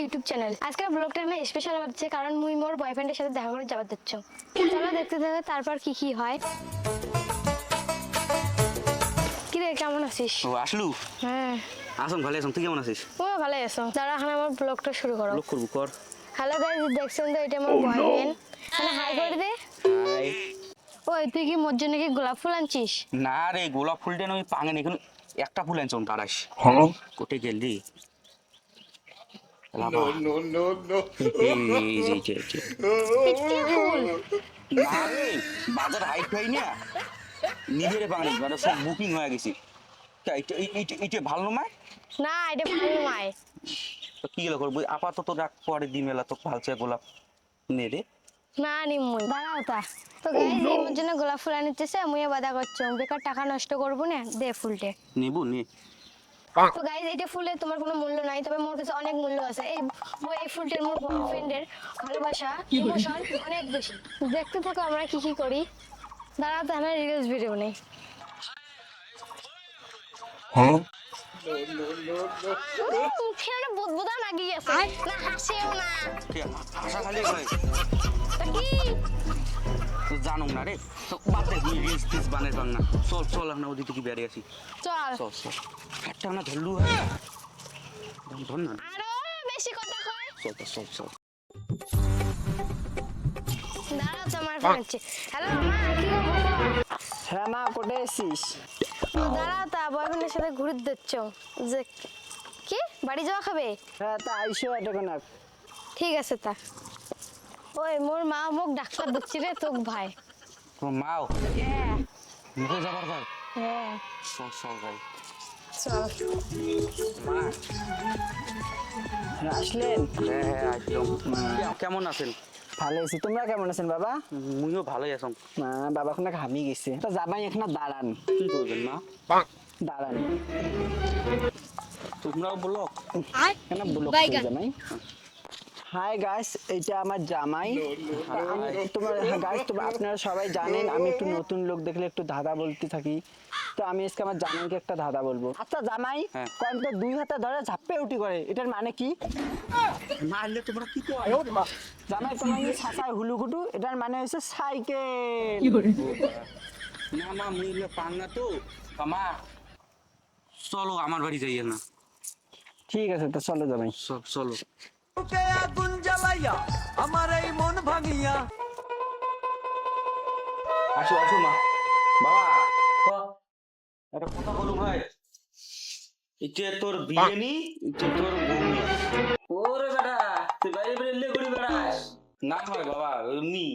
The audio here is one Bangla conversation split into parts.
YouTube channel. আজকের ব্লগটা আমি স্পেশাল হচ্ছে কারণ মুই মোর বয়ফ্রেন্ডের সাথে দেখা করে যাবার দিচ্ছ চলো দেখতে দেখতে তারপর কি কি হয়। কি রে কেমন আছিস? ও আসলু? হ্যাঁ। আসুন ভালো আছেন তুই কেমন আছিস? ও ভালো আছো। দাঁড়া এখন আমার ব্লগটা শুরু করো। লোক করব কর। হ্যালো গাইস দেখছেন তো এটা আমার বয়ফ্রেন্ড মানে হাই করে দে হাই ওই তুই কি মোর জন্য কি গোলাপ ফুল আনছিস? না রে গোলাপ ফুলটা আমি পাঙে এখন একটা ফুল আনছি তারাস কোটে গেলি। বাজার হাইট হয় না। নিজের পাঙে মানে সব বুকিং হয়ে গেছি। ভালো নয়? না এটা ফুল নয়। তো কি করব? আপাতত রাখ পরে তো গোলাপ নে রে না নিমুই দাঁড়াও তা। তো গাইস এই জন্য গোলাপ ফুল আনিতেছে বাধা করছ। বেকার টাকা নষ্ট করব না দে ফুলটে। নেব নে। তো এটা ফুলে তোমার কোনো মূল্য নাই তবে মোর কাছে অনেক মূল্য আছে। এই এই ফুলটির মোর বয়ফ্রেন্ডের ভালোবাসা ইমোশন অনেক বেশি। দেখতে থাকো আমরা কি কি করি। দাঁড়াও তো আমার রিলস ভিডিও নেই। মুখে বুদবুদা লাগি আছে। না হাসেও না। আশা খালি তা কি? তো জানো না রে। তো বাদ দে রিলস টিলস বানের না। চল চল আমরা ওদিকে কি বেরিয়ে আসি। চল। চল চল। একটা না ধরলু হয়। ধর- ধর না। আরও বেশি কথা কয়। চল তো, চল চল। দাঁড়াও তো আমার ফোন হ্যালো মা কি খবর? হ্যাঁ মা কোথায় এসিস দাঁড়াও তা বয়ফ্রেন্ডের সাথে ঘুরে দিচ্ছ। যে কি? বাড়ি যাওয়া খাবে? হ্যাঁ তা আইসো এতক্ষণ আগ। ঠিক আছে তা। ওই মোর মা মোক ডাক্তার দিচ্ছি রে তোক ভাই। মাও? হ্যাঁ। মুখে যাবার ভাই হ্যাঁ। ভাই। চল হ্যাঁ, আসলেন হ্যাঁ হ্যাঁ আসলাম কেমন আছেন? ভালো আছি। তোমরা কেমন আছেন বাবা? মুইও ভালোই আছেন না বাবা এখন ঘামি গেছে। তো যাবাই এখন দাঁড়ান। কি করবেন মা? দাঁড়ান। তোমরাও বলো। কেন ব্লক জামাই? হাই গাইস এটা আমার জামাই। আমি- তোমার গাইস তোমরা আপনারা সবাই জানেন আমি একটু নতুন লোক দেখলে একটু ধাঁধা বলতে থাকি। তো আমি আজকে আমার জামাইকে একটা ধাঁধা বলব। আচ্ছা জামাই হ্যাঁ। কয়েন তো দুই হাতে ধরে ঝাপ্পে উঠি করে। এটার মানে কি? মারলে তোমরা কি করো? জামাই তোমার এই ছাসায় হুলুকুটু এটার মানে হচ্ছে সাইকেল। না মা মুইলে পান না তো। মা চলো আমার বাড়ি যাই না। ঠিক আছে তো চলো জামাই। সব চলো। বুকে আগুন জ্বালাইয়া আমার এই মন ভাঙিয়া। আসো আসো মা। বাবা একটা কথা বলু ভাই। এটা তোর বিরিয়ানি এটা তোর ওরে বেটা তুই বাইরে ঘুরি বেড়াস না হয় বাবা এমনি।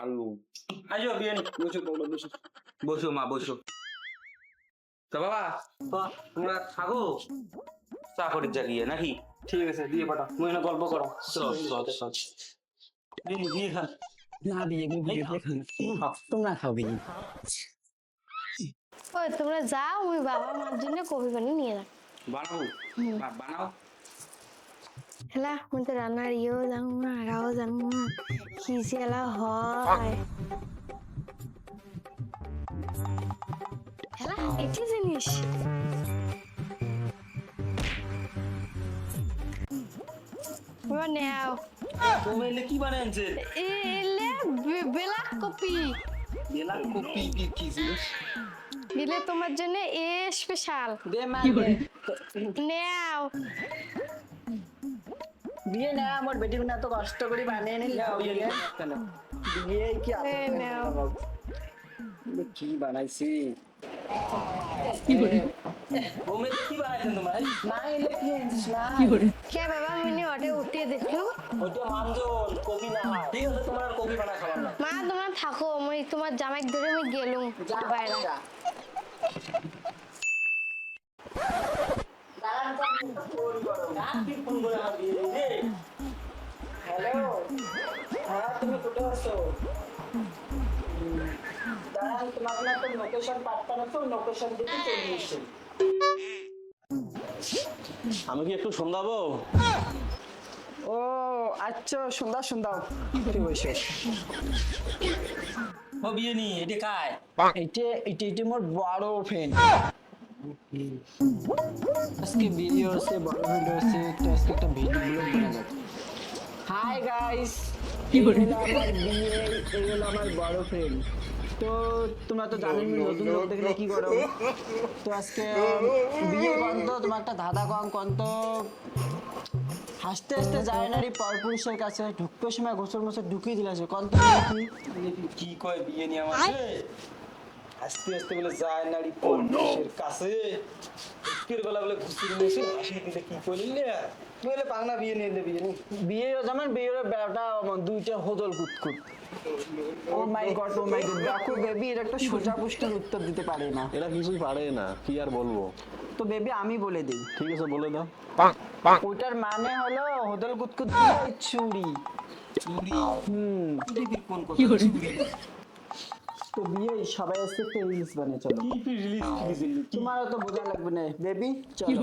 আলু। আসো বিরিয়ানি। বসো বসো বসো। মা বসো। তা বাবা তোমরা থাকো। চাকরির জাগিয়ে নাকি? ঠিক আছে দিয়ে পাঠা। মুই না গল্প করো। না বিয়ে তোমরা খাও ওই তোমরা যাও ওই বাবা মার জন্য কবি বানিয়ে নিয়ে যাও বানাবো? বানাও। হেলা মই তো রান্নার ইয়েও জানো না আরাও জানো না কি যে হয়। হেলা এটি জিনিস। এবার নেও। তুমি এলে কি বানাইছে? এলে বেলা কপি। বেলা কপি কি জিনিস? দিলে তোমার জন্য এ স্পেশাল দে মা বিয়ে না আমার বেটি না তো কষ্ট করে বানিয়ে নিল। বিয়ে বিয়ে কি নাও। কি বানাইছি? কি বানাইছেন তোমার না এলে কি আনছিস না কে বাবা অটে উঠিয়ে দেখলু ওইটা মানজন কবি না ঠিক আছে তোমার কবি বানা খাবার না মা তোমরা থাকো মই তোমার জামাইক ধরে মই গেলুম তুমি কোথায় আছো? তোমাকে না তো লোকেশন পাঠানো তো লোকেশন দিতে চলে এসেছি আমি কি একটু শোনাবো ও আচ্ছা সুন্দর সুন্দর ঠিক হয়েছে ও বিয়েনি এটা কায় এটা এটা এটা মোর বড় ফ্রেন্ড আজকে ভিডিও আছে বড় ভিডিও আছে তো আজকে একটা ভিডিও ব্লগ বানাবো হাই গাইস কি বলি? আমার বিয়ে এই হলো আমার বড় ফ্রেন্ড তো তোমরা তো জানোই নতুন লোক দেখলে কি করো? তো আজকে বিয়ে কন্ত তোমার একটা দাদা কম কন্ত হাসতে হাসতে যায় না রে পরপুরুষের কাছে ঢুকতে সময় গোসল মোসল ঢুকিয়ে দিলে কন্ত কি কি কয় বিয়ে নি আমাকে আস্তে আস্তে বলে যায় নারী পুরুষের কাছে। বেলা মেশে হাসি দিতে কি করলে বলে পাংনা বিয়ে নিয়ে বিয়ে নি বিয়ে যেমন বিয়ের বেড়াটা দুইটা হোদল কুতকুত oh my god oh my god দেখো বেবি এর একটা সোজা প্রশ্নের উত্তর দিতে পারে না। এরা কিছুই পারে না কি আর বলব? তো বেবি আমি বলে দিই। ঠিক আছে বলে দাও। ওটার মানে হলো হোদল কুতকুত চুরি। চুরি? হুম। কোন কথা তো বিয়ে সবাই আসছে একটা রিলস বানিয়ে চলো। কি রিলিজ রিলিজ তোমারও তো বোঝা লাগবে না। বেবি চলো।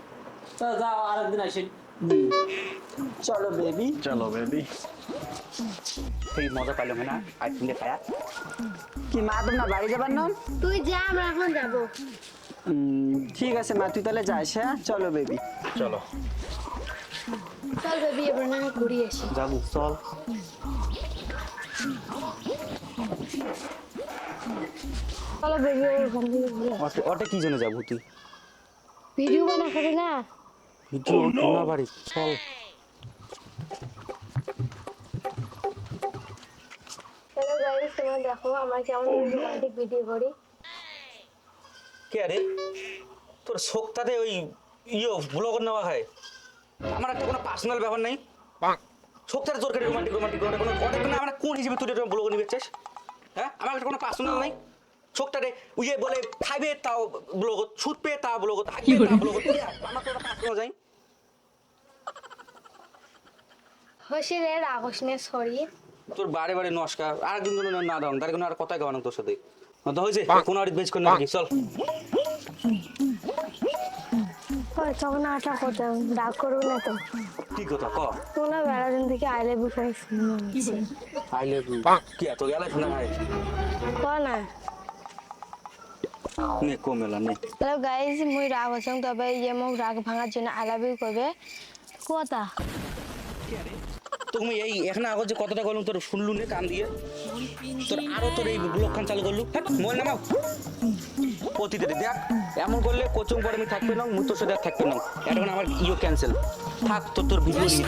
যাও আরেকদিন আসেন। চলো বেবি চলো বেবি সেই মজা পাইলাম না? খায়া। কি মা তোমরা বাড়ি যাবার নন তুই যা আমরা এখন যাব। ঠিক আছে মা তুই তাহলে যাস হ্যাঁ? চলো বেবি চলো। চল বেবি এবার না ঘুরি আসি। যাব চল। চলো বেবি ওটা কি জন্য যাব তুই? ভিডিও বানা করে না? ভিডিও তোমরা বাড়ি চল তোমরা দেখো আমরা কেমন রোমান্টিক ভিডিও করি কে আরে তোর শোকটাতে ওই ইয়ে ব্লগর নেওয়া হয়। আমার একটা কোনো পার্সোনাল ব্যাপার নাই। শোকটাতে তোর কাছে রোমান্টিক রোমান্টিক কোনো কোনো কোনো আমরা কোন হিসেবে তুই ব্লগর নিবে চাস হ্যাঁ? আমার কাছে কোনো পার্সোনাল নাই। শোকটাতে ইয়ে বলে খাইবে তাও ব্লগত ছুটবে তাও ব্লগত তাও ব্লগত আমার তো পার্সোনাল যাই হসি রে রাগস নে সরি তোর বারে বারে নমস্কার আর একদিন জন্য না দাম তার কোনো আর কথাই গাওয়ানো তোর সাথে। তো হয়েছে? কোনো আর বেচ করে নাকি চল। তখন আটা করতে রাগ করব না তো। কি কথা ক? তোমরা বেড়া দিন থেকে I love you friends I love you. কি এত গেলে না ভাই ক না? নে কমেলা নে। হ্যালো গাইজ মুই রাগ তবে ইয়ে মোক রাগ ভাঙার জন্য আই লাভ ইউ করবে। কথা তুমি এই এখানে আগত যে কতটা বললাম তোর শুনলু নে কান দিয়ে। তোর আরও তোর এই ব্লকখান চালু করলু। হ্যাঁ, মনে নামাও। পতিতে দে, দেখ এমন করলে কোচিং পরে আমি থাকবে না মুই তোর সাথে আর থাকবে না। এখন আমার ইও ক্যান্সেল থাক তোর তোর ভিডিও নিয়ে।